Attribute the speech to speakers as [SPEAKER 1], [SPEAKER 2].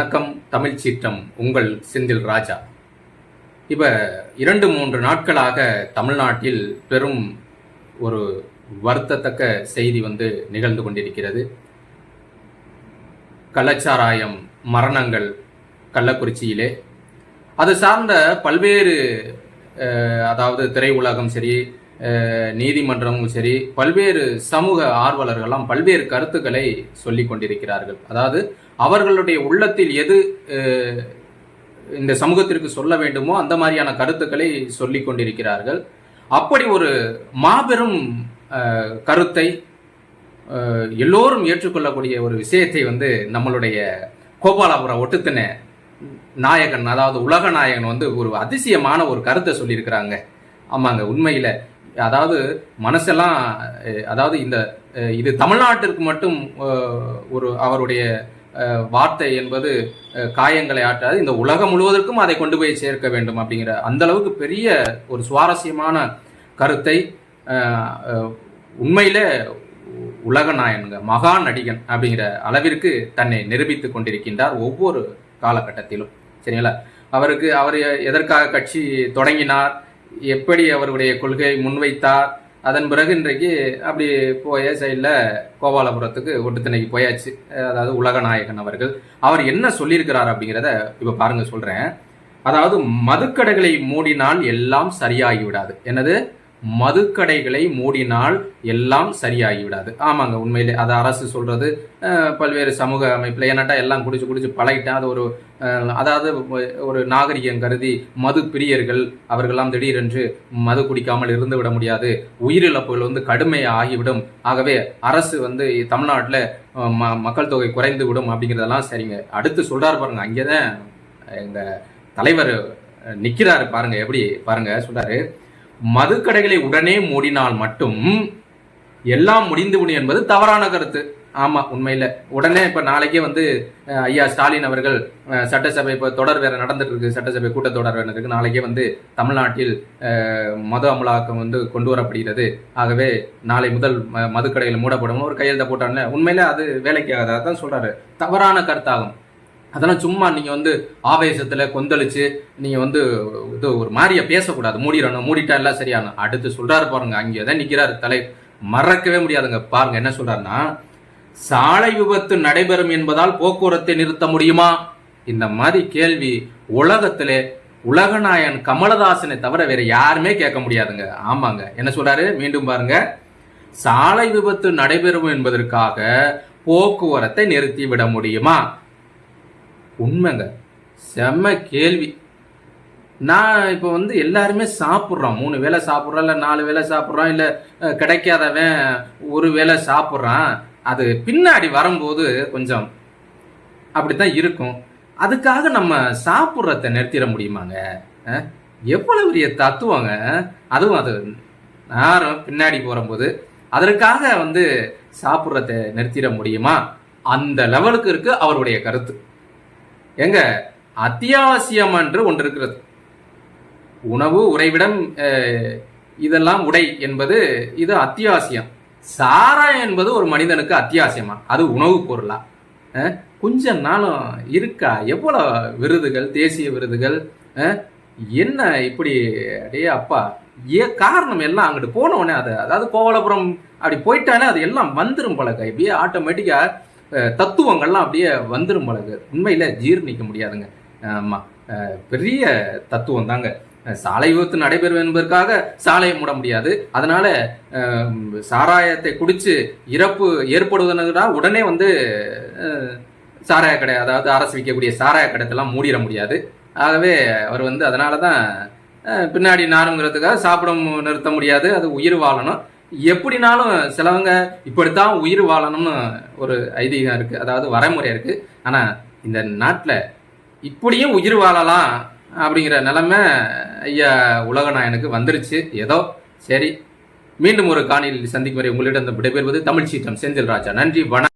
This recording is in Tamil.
[SPEAKER 1] வணக்கம் தமிழ் சீற்றம் உங்கள் செந்தில் ராஜா. இப்போ இரண்டு மூன்று நாட்களாக தமிழ்நாட்டில் பெரும் ஒரு வருத்தத்தக்க செய்தி வந்து நிகழ்ந்து கொண்டிருக்கிறது. கள்ளச்சாராயம் மரணங்கள் கள்ளக்குறிச்சியிலே. அது சார்ந்த பல்வேறு அதாவது அதாவது திரையுலகம் சரி நீதிமன்றமும் சரி பல்வேறு சமூக ஆர்வலர்கள்லாம் பல்வேறு கருத்துக்களை சொல்லி கொண்டிருக்கிறார்கள். அதாவது அவர்களுடைய உள்ளத்தில் எது இந்த சமூகத்திற்கு சொல்ல வேண்டுமோ அந்த மாதிரியான கருத்துக்களை சொல்லிக் கொண்டிருக்கிறார்கள். அப்படி ஒரு மாபெரும் கருத்தை எல்லோரும் ஏற்றுக்கொள்ளக்கூடிய ஒரு விஷயத்தை வந்து நம்மளுடைய கோபாலாபுரம் ஒட்டுத்தின நாயகன் அதாவது உலக நாயகன் வந்து ஒரு அதிசயமான ஒரு கருத்தை சொல்லியிருக்கிறாங்க. ஆமாங்க உண்மையில். அதாவது மனசெல்லாம் அதாவது இந்த இது தமிழ்நாட்டிற்கு மட்டும் ஒரு அவருடைய வார்த்தை என்பது காயங்களை ஆற்றாது. இந்த உலகம் முழுவதற்கும் அதை கொண்டு போய் சேர்க்க வேண்டும் அப்படிங்கிற அந்த அளவுக்கு பெரிய ஒரு சுவாரஸ்யமான கருத்தை உண்மையில உலக நாயன்க மகா நடிகன் அப்படிங்கிற அளவிற்கு தன்னை நிரூபித்து கொண்டிருக்கின்றார் ஒவ்வொரு காலகட்டத்திலும். சரிங்களா? அவருக்கு அவர் எதற்காக கட்சி தொடங்கினார்? எப்படி அவருடைய கொள்கையை முன்வைத்தார்? அதன் பிறகு இன்றைக்கு அப்படி போய சைடில் கோபாலபுரத்துக்கு ஒட்டுத்தனைக்கு போயாச்சு. அதாவது உலகநாயகன் அவர்கள். அவர் என்ன சொல்லியிருக்கிறார் அப்படிங்கிறத இப்போ பாருங்க சொல்கிறேன் அதாவது மதுக்கடைகளை மூடினால் எல்லாம் சரியாகி விடாது என்னது? மதுக்கடைகளை மூடினால் எல்லாம் சரியாகிவிடாது. ஆமாங்க உண்மையிலே அது அரசு சொல்றது பல்வேறு சமூக அமைப்பில். ஏன்னாட்டா எல்லாம் குடிச்சு குடிச்சு பழகிட்டேன் அது ஒரு அதாவது ஒரு நாகரிகம் கருதி மது பிரியர்கள் அவர்களெல்லாம் திடீரென்று மது குடிக்காமல் இருந்து விட முடியாது. உயிரிழப்புகள் வந்து கடுமையாக ஆகிவிடும். ஆகவே அரசு வந்து தமிழ்நாட்டில் ம மக்கள் தொகை குறைந்து விடும் அப்படிங்கிறதெல்லாம் சரிங்க. அடுத்து சொல்றாரு பாருங்க அங்கேதான் எங்கள் தலைவர் நிற்கிறாரு பாருங்க எப்படி பாருங்க சொல்றாரு. மதுக்கடைகளை உடனே மூடினால் மட்டும் எல்லாம் முடிந்துவிடும் என்பது தவறான கருத்து. ஆமா உண்மையில. உடனே இப்ப நாளைக்கே வந்து ஐயா ஸ்டாலின் அவர்கள் சட்டசபை இப்ப தொடர் வேற நடந்துட்டு இருக்கு. சட்டசபை கூட்டத்தொடர் வேற இருக்கு. நாளைக்கே வந்து தமிழ்நாட்டில் மது அமலாக்கம் வந்து கொண்டு வரப்படுகிறது. ஆகவே நாளை முதல் ம- மதுக்கடைகள் மூடப்படும். ஒரு கையெழுத்த போட்டாங்க உண்மையில அது வேலைக்கு ஆகாது அதான் சொல்றாரு. தவறான கருத்தாகும். அதெல்லாம் சும்மா நீங்கள் வந்து ஆவேசத்தில் கொந்தளிச்சு நீங்கள் வந்து இது ஒரு மாதிரியை பேசக்கூடாது. மூடிடணும் மூடிட்டா எல்லாம் சரியான அடுத்து சொல்கிறாரு பாருங்க அங்கேதான் நிற்கிறாரு தலை. மறக்கவே முடியாதுங்க. பாருங்க என்ன சொல்கிறாருன்னா சாலை விபத்து நடைபெறும் என்பதால் போக்குவரத்தை நிறுத்த முடியுமா? இந்த மாதிரி கேள்வி உலகத்திலே உலகநாயன் கமலதாசனை தவிர வேற யாருமே கேட்க முடியாதுங்க. ஆமாங்க. என்ன சொல்றாரு? மீண்டும் பாருங்க. சாலை விபத்து நடைபெறும் என்பதற்காக போக்குவரத்தை நிறுத்தி விட முடியுமா? உண்மைங்க. செம்ம கேள்வி. நான் இப்போ வந்து எல்லாருமே சாப்பிட்றோம். மூணு வேளை சாப்பிட்றோம் இல்லை நாலு வேளை சாப்பிட்றோம் இல்லை கிடைக்காதவன் ஒரு வேளை சாப்பிட்றான். அது பின்னாடி வரும்போது கொஞ்சம் அப்படித்தான் இருக்கும். அதுக்காக நம்ம சாப்பிட்றத நிறுத்திட முடியுமாங்க? எவ்வளவு பெரிய தத்துவங்க? அதுவும் அது நேரம் பின்னாடி போகும்போது அதற்காக வந்து சாப்பிட்றத நிறுத்திட முடியுமா? அந்த லெவலுக்கு இருக்கு அவருடைய கருத்து. எங்க? அத்தியாவசியம் என்று ஒன்று இருக்கிறது உணவு உறைவிடம் இதெல்லாம் உடை என்பது இது அத்தியாவசியம். சாராயம் என்பது ஒரு மனிதனுக்கு அத்தியாவசியமா? அது உணவு பொருளா? கொஞ்ச நாளும் இருக்கா? எவ்வளவு விருதுகள் தேசிய விருதுகள் என்ன இப்படி அடே அப்பா ஏ காரணம் எல்லாம் அங்கிட்டு போன உடனே அது அதாவது கோவலபுரம் அப்படி போயிட்டாலே அது எல்லாம் வந்துடும் போல இப்படியே ஆட்டோமேட்டிக்கா தத்துவங்கள்லாம் அப்படியே வந்துடும் பழகு உண்மையில் ஜீர்ணிக்க முடியாதுங்க. ஆமாம் பெரிய தத்துவம் தாங்க சாலை விபத்து நடைபெறும் என்பதற்காக சாலையை மூட முடியாது. அதனால சாராயத்தை குடிச்சு இறப்பு ஏற்படுவதுனா உடனே வந்து சாராய கடை அதாவது அரசு விற்கக்கூடிய சாராய கடைத்தெல்லாம் மூடிட முடியாது. ஆகவே அவர் வந்து அதனால தான் பின்னாடி நாருங்கிறதுக்காக சாப்பிட நிறுத்த முடியாது. அது உயிர் வாழணும். எப்படினாலும் சிலவங்க இப்படித்தான் உயிர் வாழணும்னு ஒரு ஐதீகம் இருக்கு. அதாவது வரைமுறை இருக்கு. ஆனா இந்த நாட்டில் இப்படியும் உயிர் வாழலாம் அப்படிங்கிற நிலைமை ஐயா உலகநாயனுக்கு வந்துருச்சு. ஏதோ சரி. மீண்டும் ஒரு காணியில் சந்திக்கும் வரை உங்களிடம் விடைபெறுவது தமிழ் சீற்றம் செந்தில் ராஜா. நன்றி வணக்கம்.